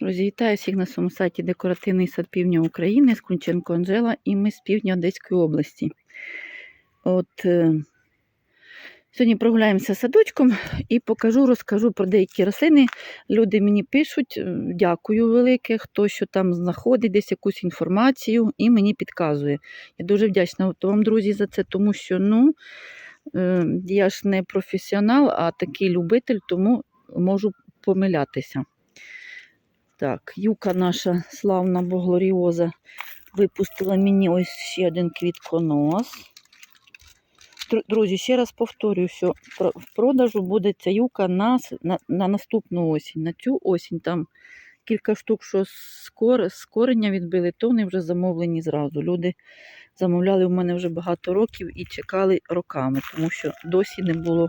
Друзі, всіх на своєму сайті Декоративний сад Півдня України з Кунченко Анжела і ми з півдня Одеської області. От е, сьогодні прогуляємося садочком і покажу, розкажу про деякі рослини. Люди мені пишуть, е, дякую велике, хто що там знаходить десь якусь інформацію і мені підказує. Я дуже вдячна вам, друзі, за це, тому що ну, е, я ж не професіонал, а такий любитель, тому можу помилятися. Так, юка наша славна боглоріоза випустила мені ось ще один квітконос. Дру- Друзі, ще раз повторюю, що в продажу буде ця юка на, на, на наступну осінь. На цю осінь там кілька штук, що з, кор, з кореня відбили, то вони вже замовлені зразу. Люди замовляли у мене вже багато років і чекали роками, тому що досі не було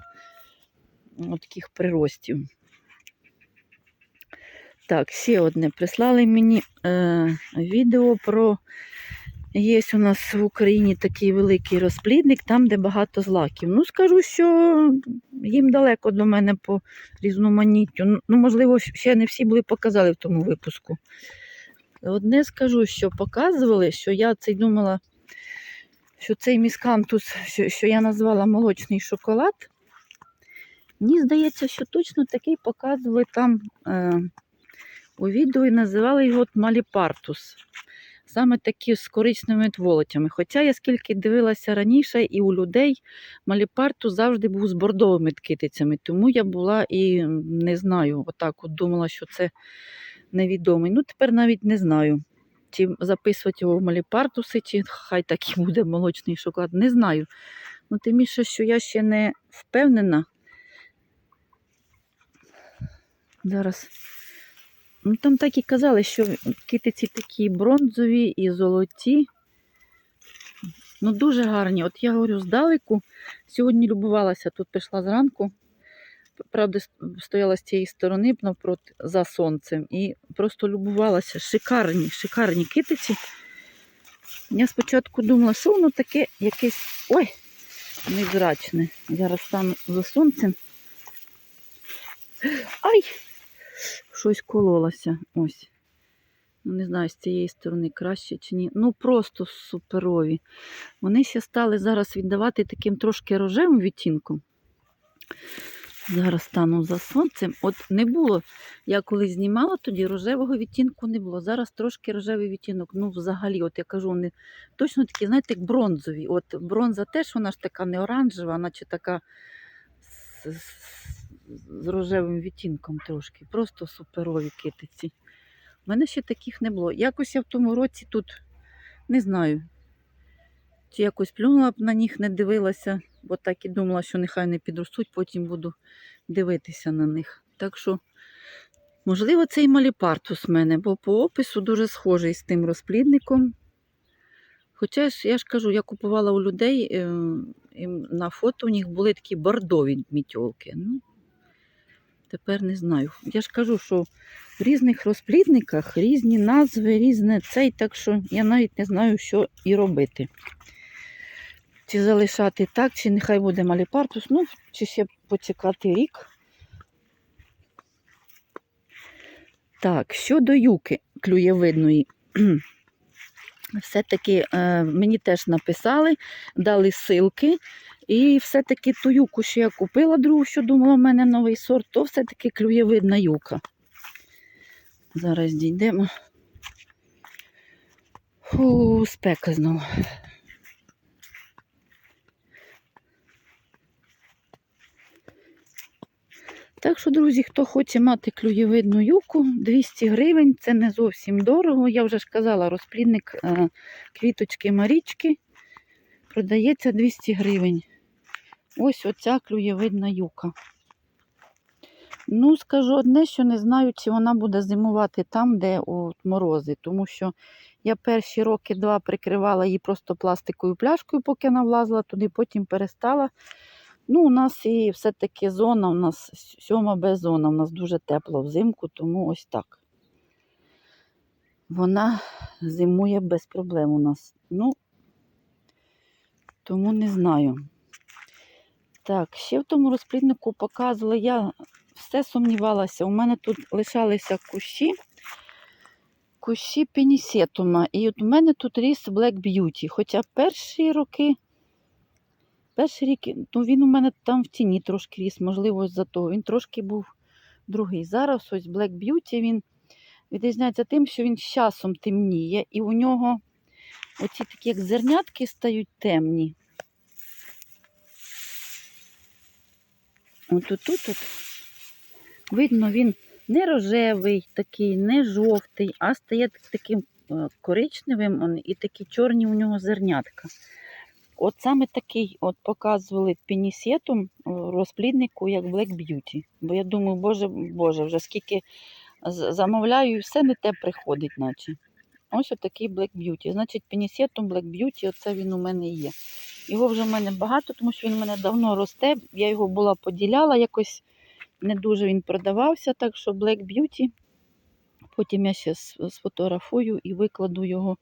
таких приростів. Так, ще одне. Прислали мені е, відео про. Є у нас в Україні такий великий розплідник, там, де багато злаків. Ну, скажу, що їм далеко до мене по різноманіттю. Ну, можливо, ще не всі були показали в тому випуску. Одне скажу, що показували, що я це думала, що цей міскантус, що, що я назвала молочний шоколад. Мені здається, що точно такий показували там. Е, у відео і називали його маліпартус. Саме такі з коричневими волотями. Хоча я скільки дивилася раніше, і у людей маліпартус завжди був з бордовими китицями, тому я була і не знаю, отак от думала, що це невідомий. Ну, тепер навіть не знаю, чи записувати його в маліпартуси, чи хай так і буде молочний шоколад. Не знаю. Ну, тим більше, що я ще не впевнена. Зараз. Там так і казали, що китиці такі бронзові і золоті. Ну, дуже гарні. От я говорю, здалеку. Сьогодні любувалася, тут пішла зранку. Правда, стояла з цієї сторони навпроти за сонцем. І просто любувалася. Шикарні, шикарні китиці. Я спочатку думала, що воно таке якесь. Ой, невзрачне. Зараз стану за сонцем. Ай! Щось кололося. Ось. Ну, не знаю, з цієї сторони краще чи ні. Ну, просто суперові. Вони ще стали зараз віддавати таким трошки рожевим відтінком. Зараз стану за сонцем. От не було. Я коли знімала, тоді рожевого відтінку не було. Зараз трошки рожевий відтінок. Ну, взагалі, от я кажу, вони точно такі, знаєте, як бронзові. От бронза теж вона ж така не оранжева, наче така з, рожевим відтінком трошки. Просто суперові китиці. У мене ще таких не було. Якось я в тому році тут не знаю. Чи якось плюнула б на них, не дивилася, бо так і думала, що нехай не підростуть, потім буду дивитися на них. Так що, можливо, це і маліпартус в мене, бо по опису дуже схожий з тим розплідником. Хоча ж, я ж кажу, я купувала у людей, е, і на фото у них були такі бордові мітьолки. Ну, тепер не знаю. Я ж кажу, що в різних розплідниках різні назви, різне цей, так що я навіть не знаю, що і робити. Чи залишати так, чи нехай буде маліпартус, ну, чи ще почекати рік. Так, щодо юки клюєвидної. Все-таки е, мені теж написали, дали ссылки. І все-таки ту юку, що я купила другу, що думала, в мене новий сорт, то все-таки клюєвидна юка. Зараз дійдемо. Фу, спека знову. Так що, друзі, хто хоче мати клюєвидну юку, 200 гривень, це не зовсім дорого. Я вже ж казала, розплідник е, квіточки Марічки продається 200 гривень. Ось оця клюєвидна юка. Ну, скажу одне, що не знаю, чи вона буде зимувати там, де от морози, тому що я перші роки два прикривала її просто пластиковою пляшкою, поки вона влазила туди, потім перестала. Ну, у нас і все-таки зона, у нас сьома Б зона, у нас дуже тепло взимку, тому ось так. Вона зимує без проблем у нас. Ну, тому не знаю. Так, ще в тому розпліднику показувала, я все сумнівалася. У мене тут лишалися кущі, кущі пенісетума. І от у мене тут ріс Black Beauty. Хоча перші роки, перші рік, ну він у мене там в тіні трошки ріс, можливо, з-за того. Він трошки був другий. Зараз ось Black Beauty він відрізняється тим, що він з часом темніє, і у нього оці такі як зернятки стають темні. От тут, тут, тут видно, він не рожевий такий, не жовтий, а стає таким е, коричневим і такі чорні у нього зернятка. От саме такий от показували пенісетум е, розпліднику, як Black Beauty. Бо я думаю, боже, боже, вже скільки замовляю, все не те приходить, наче. Ось отакий Black Beauty. Значить, пенісетум Black Beauty, оце він у мене є. Його вже в мене багато, тому що він у мене давно росте. Я його була поділяла, якось не дуже він продавався, так що Black Beauty. Потім я ще сфотографую і викладу його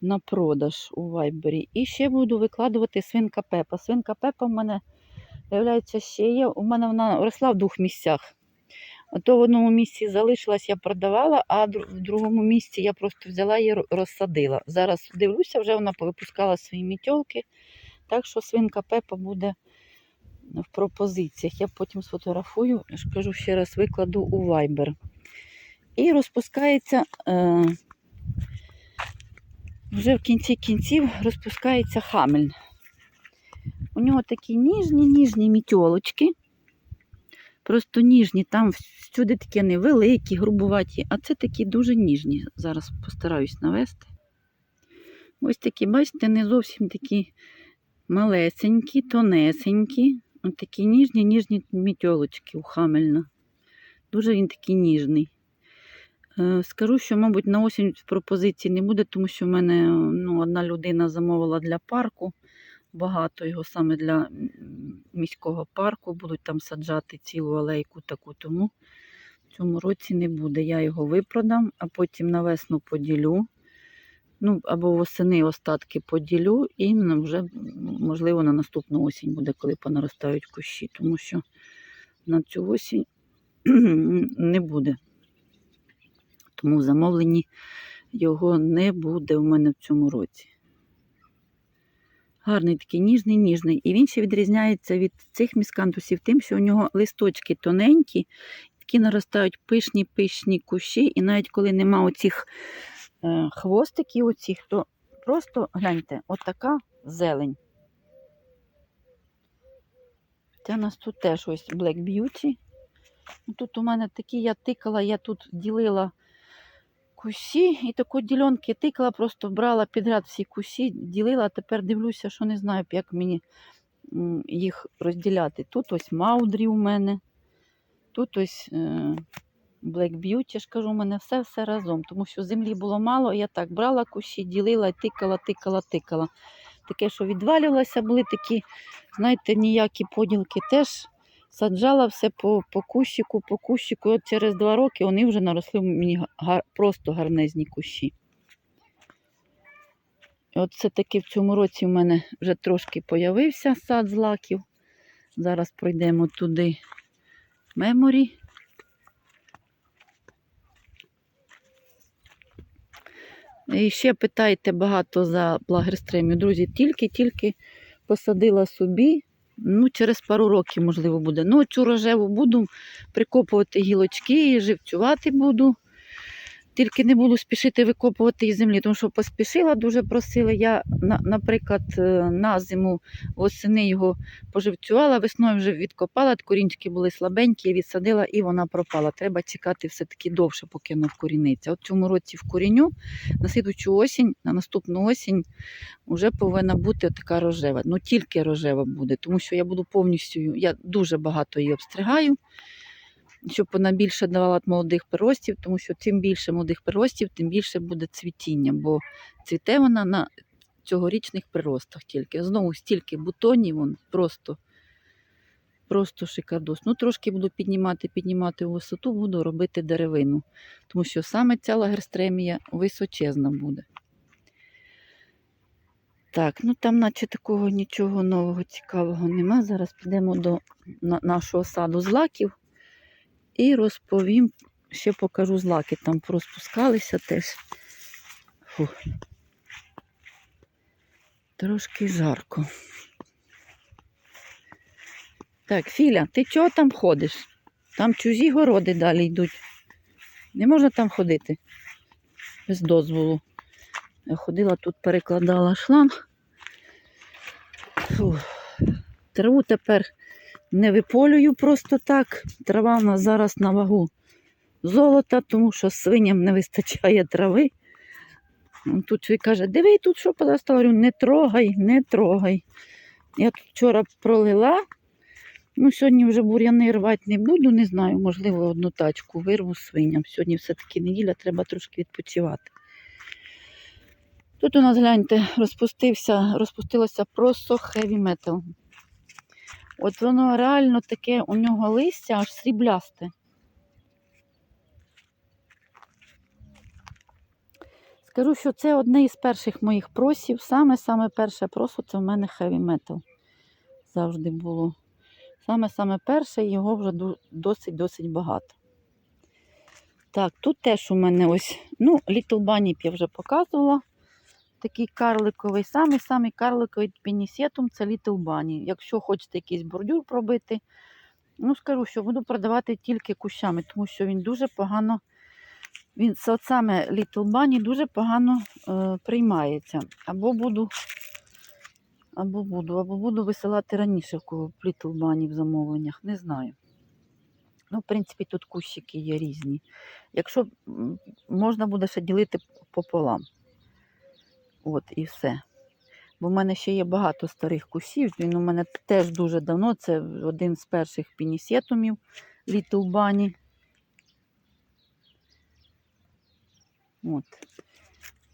на продаж у Вайбері. І ще буду викладувати свинка Пепа. Свинка Пепа в мене, виявляється, ще є. У мене вона росла в двох місцях. То в одному місці залишилась, я продавала, а в другому місці я просто взяла і розсадила. Зараз дивлюся, вже вона повипускала свої мітьолки. Так що свинка Пепа буде в пропозиціях. Я потім сфотографую, я ще раз викладу у Viber. І розпускається е, вже в кінці кінців розпускається хамель. У нього такі ніжні, ніжні мітьолочки. Просто ніжні, там всюди такі невеликі, грубуваті, а це такі дуже ніжні. Зараз постараюсь навести. Ось такі, бачите, не зовсім такі малесенькі, тонесенькі. Ось такі ніжні, ніжні мітьолочки у Хамельна. Дуже він такий ніжний. Е, Скажу, що, мабуть, на осінь пропозиції не буде, тому що в мене ну, одна людина замовила для парку. Багато його саме для міського парку. Будуть там саджати цілу алейку таку, тому в цьому році не буде. Я його випродам, а потім на весну поділю. Ну, або восени остатки поділю, і вже, можливо, на наступну осінь буде, коли понаростають кущі, тому що на цю осінь не буде. Тому в замовленні його не буде у мене в цьому році. Гарний такий ніжний, ніжний. І він ще відрізняється від цих міскантусів тим, що у нього листочки тоненькі, такі наростають пишні пишні кущі, і навіть коли нема оцих е, хвостиків, оцих, то просто гляньте, отака зелень. Це у нас тут теж ось Black Beauty. Тут у мене такі, я тикала, я тут ділила кущі, і тако ділянки тикала, просто брала підряд всі кущі, ділила, а тепер дивлюся, що не знаю, як мені їх розділяти. Тут ось Маудрі у мене, тут ось е, Black Beauty, ж кажу, у мене все-все разом, тому що землі було мало, я так брала кущі, ділила, тикала, тикала, тикала. Таке, що відвалювалося, були такі, знаєте, ніякі поділки теж. Саджала все по, по кущику, по кущику. От через два роки вони вже наросли мені гар, просто гарнезні кущі. І от це таки в цьому році в мене вже трошки появився сад злаків. Зараз пройдемо туди меморі. І ще питайте багато за плагерстремію. Друзі, тільки-тільки посадила собі. Ну, через пару років, можливо, буде. Ну, цю рожеву буду прикопувати гілочки і живцювати буду. Тільки не буду спішити викопувати із землі, тому що поспішила, дуже просила. Я, на- наприклад, е, на зиму восени його поживцювала, весною вже відкопала, корінчики були слабенькі, відсадила і вона пропала. Треба чекати все-таки довше, поки вона вкоріниться. От в цьому році вкоріню, на слідучу осінь, на наступну осінь вже повинна бути така рожева. Ну тільки рожева буде, тому що я буду повністю, я дуже багато її обстригаю, щоб вона більше давала молодих приростів, тому що чим більше молодих приростів, тим більше буде цвітіння, бо цвіте вона на цьогорічних приростах тільки. Знову стільки бутонів, вон, просто, просто шикардос. Ну, трошки буду піднімати, піднімати у висоту, буду робити деревину, тому що саме ця лагерстремія височезна буде. Так, ну там наче такого нічого нового цікавого нема. Зараз підемо до нашого саду злаків і розповім ще покажу злаки. Там розпускалися теж. Фу. Трошки жарко. Так, Філя, ти чого там ходиш? Там чужі городи далі йдуть. Не можна там ходити без дозволу. Я ходила тут, перекладала шланг. Фу. Траву тепер не виполюю просто так. Трава в нас зараз на вагу золота, тому що свиням не вистачає трави. Тут він каже, диви, тут що подостала. Говорю, не трогай, не трогай. Я тут вчора пролила. Ну, сьогодні вже бур'яни рвати не буду, не знаю, можливо, одну тачку вирву свиням. Сьогодні все-таки неділя, треба трошки відпочивати. Тут у нас, гляньте, розпустився, розпустилося просто heavy metal. От воно реально таке, у нього листя аж сріблясте. Скажу, що це одне із перших моїх просів. Саме-саме перше просо це в мене heavy metal. Завжди було. Саме-саме перше, його вже досить-досить багато. Так, тут теж у мене ось, ну, Little Bunny я вже показувала. Такий карликовий, самий-самий карликовий пінісетум це Little Bunny. Якщо хочете якийсь бордюр пробити, ну скажу, що буду продавати тільки кущами, тому що він дуже погано, він саме Little Bunny дуже погано е, приймається. Або буду, або буду, або буду висилати раніше в Little Bunny в замовленнях, не знаю. Ну, в принципі, тут кущики є різні. Якщо можна буде ще ділити пополам. От і все. Бо в мене ще є багато старих кусів. Він у мене теж дуже давно. Це один з перших пінісетумів Little Bunny. От.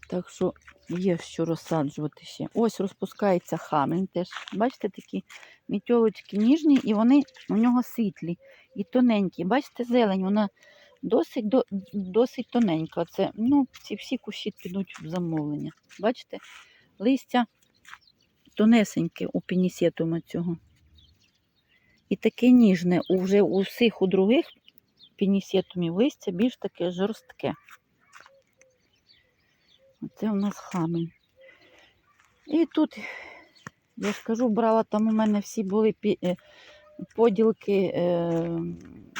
Так що є що розсаджувати ще. Ось розпускається хамель теж. Бачите, такі мітьолочки ніжні, і вони у нього світлі і тоненькі. Бачите, зелень, вона досить, до, досить тоненька. Це, ну, ці всі кущі підуть в замовлення. Бачите? Листя тонесеньке у пінісетума цього. І таке ніжне. У вже у всіх у других пінісетумів листя більш таке жорстке. Оце у нас хамель. І тут, я ж кажу, брала, там у мене всі були е, поділки. Е,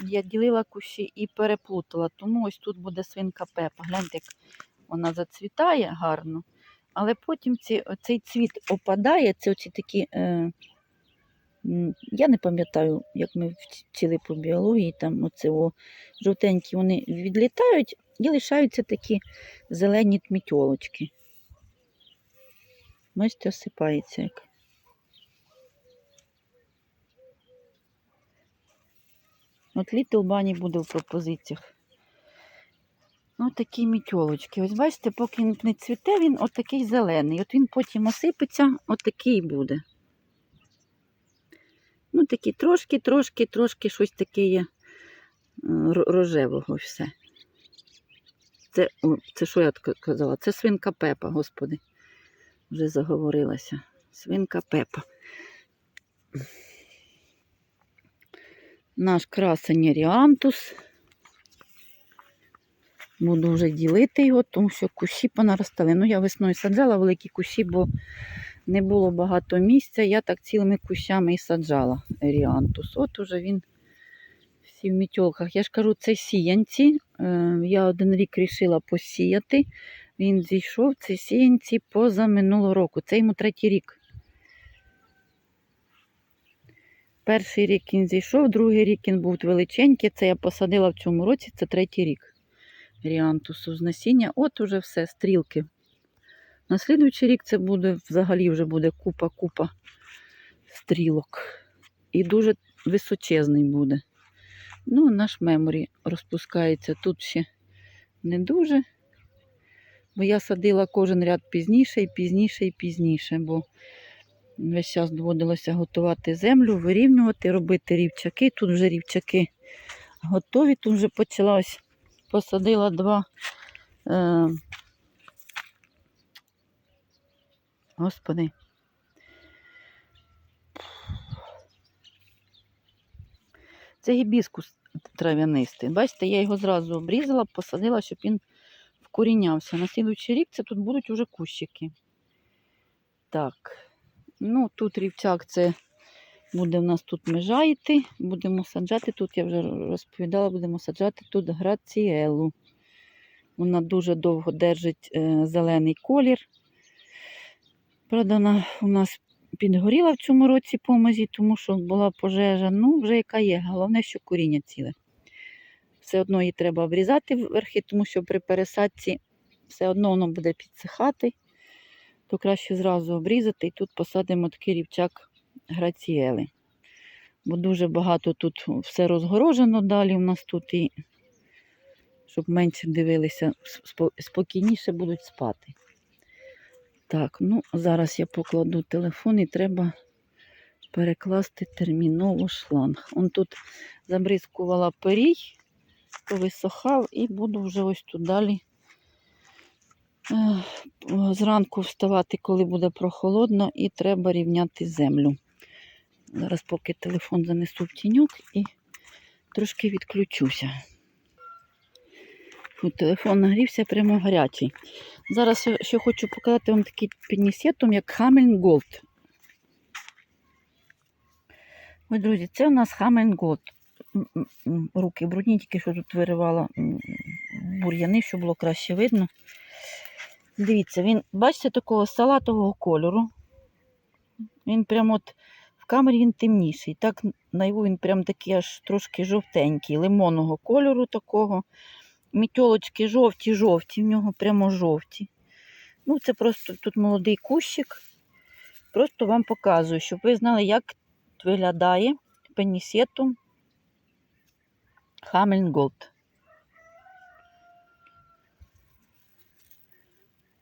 я ділила кущі і переплутала. Тому ось тут буде свинка Пепа. Гляньте, як вона зацвітає гарно. Але потім ці, цей цвіт опадає, це оці такі. Е, я не пам'ятаю, як ми вчили по біології, там оце о, жовтенькі вони відлітають і лишаються такі зелені тмітьолочки. Бачите, осипається. От Little Bunny буде в пропозиціях. Ну, такі мітьолочки. Ось бачите, поки він не цвіте, він отакий зелений. От він потім осипеться, отакий буде. Ну, такі трошки, трошки, трошки щось таке є е, рожевого все. Це, о, це що я казала? Це свинка Пепа, господи. Вже заговорилася. Свинка Пепа. Наш красень Ріантус. Буду вже ділити його, тому що кущі понаростали. Ну, я весною саджала великі кущі, бо не було багато місця. Я так цілими кущами і саджала Ріантус. От уже він всі в мітьолках. Я ж кажу, це сіянці. Е, Я один рік вирішила посіяти. Він зійшов, це сіянці поза минулого року. Це йому третій рік. Перший рік він зійшов, другий рік він був величенький. Це я посадила в цьому році, це третій рік. Ріантусу з насіння. От уже все, стрілки. На слідуючий рік це буде взагалі вже буде купа-купа стрілок. І дуже височезний буде. Ну, наш меморі розпускається тут ще не дуже. Бо я садила кожен ряд пізніше і пізніше і пізніше, бо весь час доводилося готувати землю, вирівнювати, робити рівчаки. Тут вже рівчаки готові. Тут вже почала ось посадила два. Е, господи. Це гібіскус трав'янистий. Бачите, я його зразу обрізала, посадила, щоб він вкорінявся. На слідуючий рік це тут будуть уже кущики. Так, ну тут рівчак це буде в нас тут межа йти. Будемо саджати. Тут я вже розповідала, будемо саджати тут граціелу. Вона дуже довго держить е, зелений колір. Правда, вона у нас підгоріла в цьому році помазі, тому що була пожежа. Ну, вже яка є. Головне, що коріння ціле. Все одно її треба обрізати верхи, тому що при пересадці все одно воно буде підсихати, то краще зразу обрізати і тут посадимо такий рівчак граціели. Бо дуже багато тут все розгорожено далі у нас тут і щоб менше дивилися, спокійніше будуть спати. Так, ну зараз я покладу телефон і треба перекласти терміново шланг. Он тут забризкувала перій, повисохав і буду вже ось тут далі. Зранку вставати, коли буде прохолодно, і треба рівняти землю. Зараз поки телефон занесу в тіньок і трошки відключуся. Фу, телефон нагрівся прямо гарячий. Зараз ще хочу показати вам такий пінісетом, як Хамельн Голд. Ось, друзі, це у нас Хамельн Голд. Руки брудні, тільки що тут виривала бур'яни, щоб було краще видно. Дивіться, він, бачите, такого салатового кольору. Він прямо от в камері він темніший. Так наяву він прям такий аж трошки жовтенький, лимонного кольору такого. Мітьолочки жовті-жовті, в нього прямо жовті. Ну, це просто тут молодий кущик. Просто вам показую, щоб ви знали, як виглядає пенісетум Хамельнголд.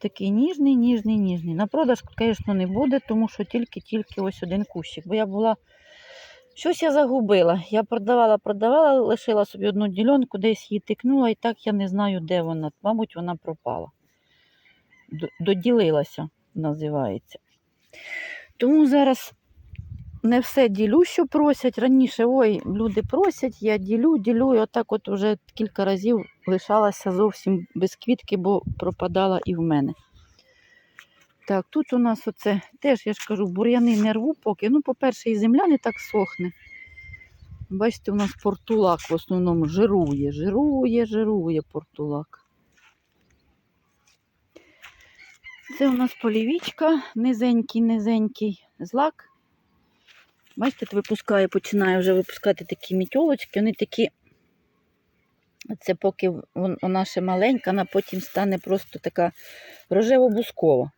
Такий ніжний, ніжний, ніжний. На продаж, звісно, не буде, тому що тільки-тільки ось один кущик. Бо я була. Щось я загубила. Я продавала, продавала, лишила собі одну ділянку, десь її тикнула, і так я не знаю, де вона. Мабуть, вона пропала. Доділилася, називається. Тому зараз не все ділю, що просять. Раніше, ой, люди просять, я ділю, ділю. І отак от вже кілька разів лишалася зовсім без квітки, бо пропадала і в мене. Так, тут у нас оце теж, я ж кажу, бур'яни не рву поки. Ну, по-перше, і земля не так сохне. Бачите, у нас портулак в основному жирує, жирує, жирує портулак. Це у нас полівічка, низенький, низенький злак. Бачите, випускає, починає вже випускати такі мітьолочки, вони такі. Це поки вона ще маленька, вона потім стане просто така рожево-бускова.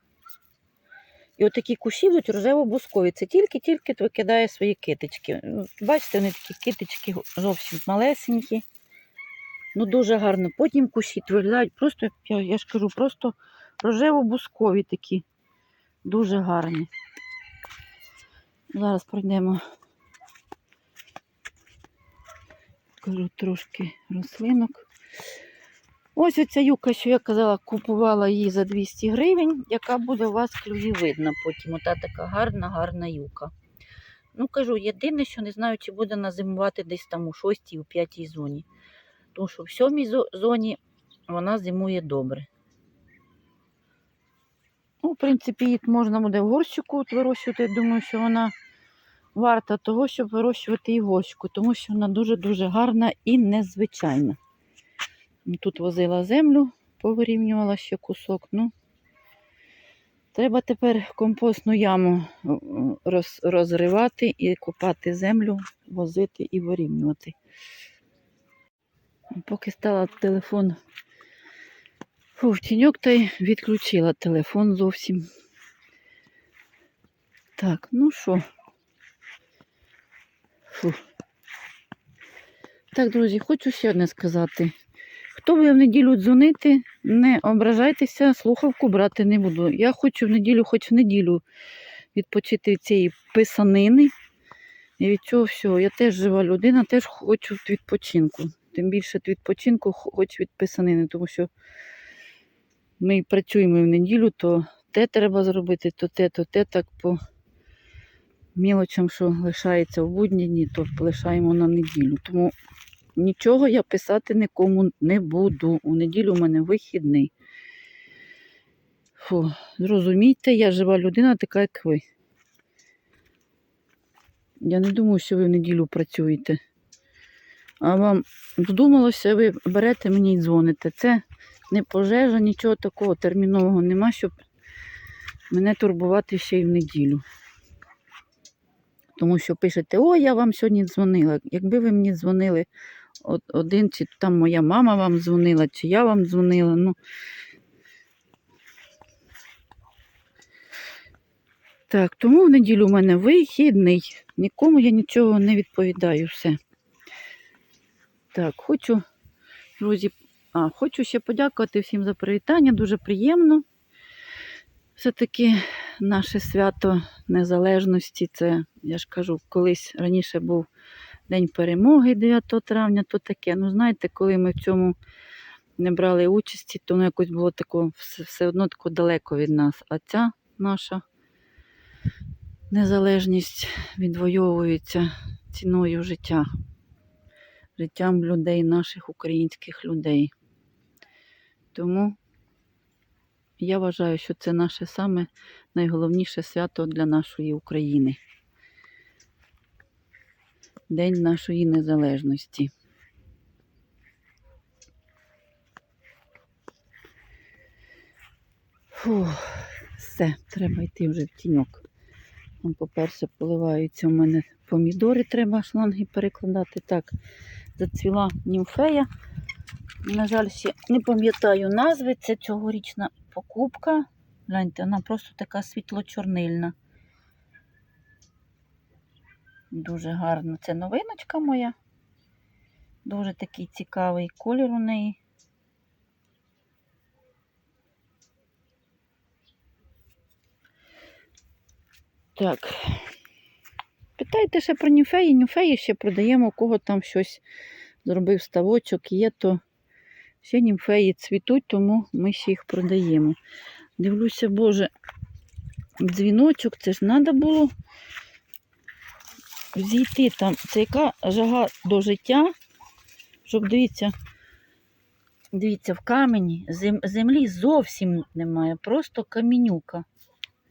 І отакі кущі будуть рожево-бускові. Це тільки-тільки викидає свої китички. Ну, Бачите, вони такі китички зовсім малесенькі. Ну, дуже гарно. Потім кущі виглядають просто, я ж кажу, просто рожево-бускові такі. Дуже гарні. Зараз пройдемо. Кажу трошки рослинок. Ось оця юка, що я казала, купувала її за 200 гривень, яка буде у вас в клюві видна потім. Ота така гарна, гарна юка. Ну, кажу, єдине, що не знаю, чи буде вона зимувати десь там у 6 у 5 зоні. Тому що в 7 зо- зоні вона зимує добре. Ну, в принципі, її можна буде в горщику от вирощувати. Я думаю, що вона варта того, щоб вирощувати і тому що вона дуже-дуже гарна і незвичайна. Тут возила землю, повирівнювала ще кусок. Ну, треба тепер компостну яму е, роз, розривати і копати землю, возити і вирівнювати. Поки стала телефон в тіньок, та й відключила телефон зовсім. Так, ну що. Фу. Так, друзі, хочу ще одне сказати. Хто буде в неділю дзвонити, не ображайтеся, слухавку брати не буду. Я хочу в неділю, хоч в неділю відпочити від цієї писанини. І від цього всього. Я теж жива людина, теж хочу відпочинку. Тим більше від відпочинку хочу від писанини, тому що ми працюємо в неділю, то те треба зробити, то те, то те, так по мілочам, що лишається в будні дні, то лишаємо на неділю. Тому нічого я писати нікому не буду. У неділю у мене вихідний. Фу, зрозумійте, я жива людина, така як ви. Я не думаю, що ви в неділю працюєте. А вам вдумалося, ви берете мені і дзвоните. Це не пожежа, нічого такого термінового нема, щоб мене турбувати ще й в неділю. Тому що пишете, о, я вам сьогодні дзвонила. Якби ви мені дзвонили один, чи там моя мама вам дзвонила, чи я вам дзвонила. Ну. Так, тому в неділю у мене вихідний. Нікому я нічого не відповідаю. Все. Так, хочу, друзі, а, хочу ще подякувати всім за привітання. Дуже приємно. Все-таки наше свято незалежності. Це, я ж кажу, колись раніше був День перемоги 9 травня, то таке. Ну, знаєте, коли ми в цьому не брали участі, то воно якось було тако, все, одно тако далеко від нас. А ця наша незалежність відвоюється ціною життя, життям людей, наших українських людей. Тому я вважаю, що це наше саме найголовніше свято для нашої України. День нашої незалежності. Фух, все, треба йти вже в тіньок. Там, по-перше, поливаються у мене помідори, треба шланги перекладати. Так, зацвіла німфея. На жаль, ще не пам'ятаю назви. Це цьогорічна покупка. Гляньте, вона просто така світло-чорнильна. Дуже гарно. Це новиночка моя. Дуже такий цікавий колір у неї. Так. Питайте ще про нюфеї. Нюфеї ще продаємо, у кого там щось зробив ставочок, є, то ще німфеї цвітуть, тому ми ще їх продаємо. Дивлюся, Боже, дзвіночок, це ж треба було зійти там. Це яка жага до життя, щоб дивіться, дивіться, в камені землі зовсім немає, просто камінюка.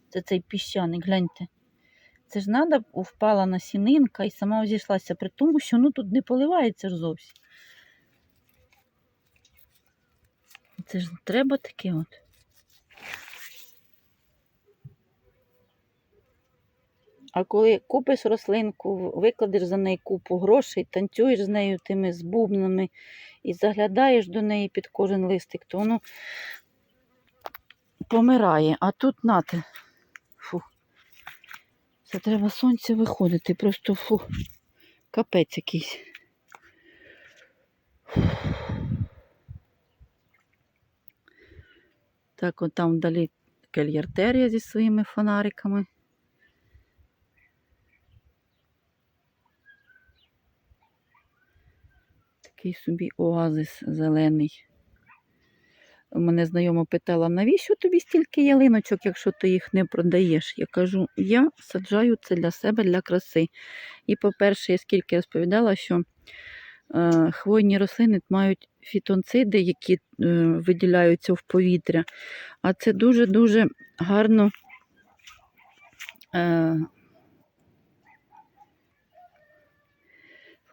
Це цей піщаник, гляньте. Це ж треба, впала насінинка і сама взійшлася, при тому, що ну тут не поливається ж зовсім. Це ж треба таке от. А коли купиш рослинку, викладеш за неї купу грошей, танцюєш з нею тими з бубнами і заглядаєш до неї під кожен листик, то воно помирає. А тут нате. Фу. Це треба сонце виходити, просто фу. Капець якийсь. Так, от там вдалі кельяртерія зі своїми фонариками. Такий собі оазис зелений. Мене знайома питала, навіщо тобі стільки ялиночок, якщо ти їх не продаєш? Я кажу, я саджаю це для себе, для краси. І, по-перше, я скільки розповідала, що хвойні рослини мають фітонциди, які е, виділяються в повітря. А це дуже-дуже гарно е,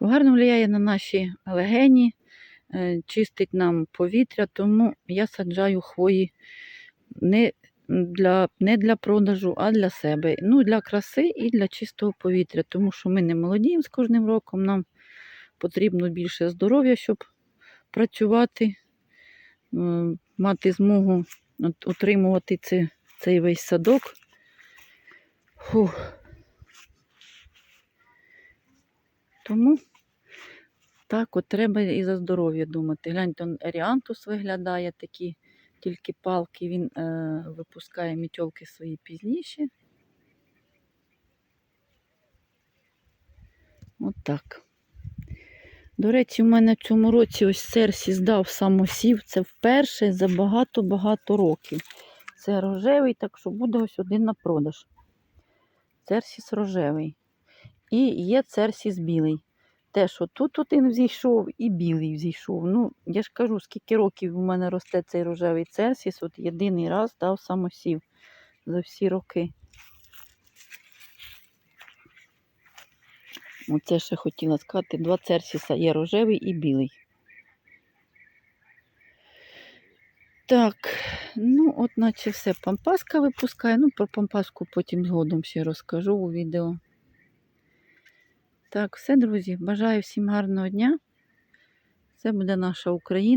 гарно впливає на наші легені, е, чистить нам повітря, тому я саджаю хвої не для, не для продажу, а для себе. Ну, для краси і для чистого повітря, тому що ми не молодіємо з кожним роком, нам потрібно більше здоров'я, щоб працювати, е, мати змогу отримувати це, цей весь садок. Фух. Тому так, от треба і за здоров'я думати. Гляньте, он Еріантус виглядає такі, тільки палки. Він е, випускає мітьолки свої пізніше. От так. До речі, у мене в цьому році ось серсі здав самосів. Це вперше за багато-багато років. Це рожевий, так що буде ось один на продаж. Церсіс рожевий. І є церсіс білий. Теж отут один взійшов і білий взійшов. Ну, я ж кажу, скільки років у мене росте цей рожевий церсіс, от єдиний раз дав самосів за всі роки. Оце ще хотіла сказати, два церсіса є рожевий і білий. Так, ну от наче все. Пампаска випускає. Ну, про пампаску потім згодом ще розкажу у відео. Так, все, друзі. Бажаю всім гарного дня. Це буде наша Україна.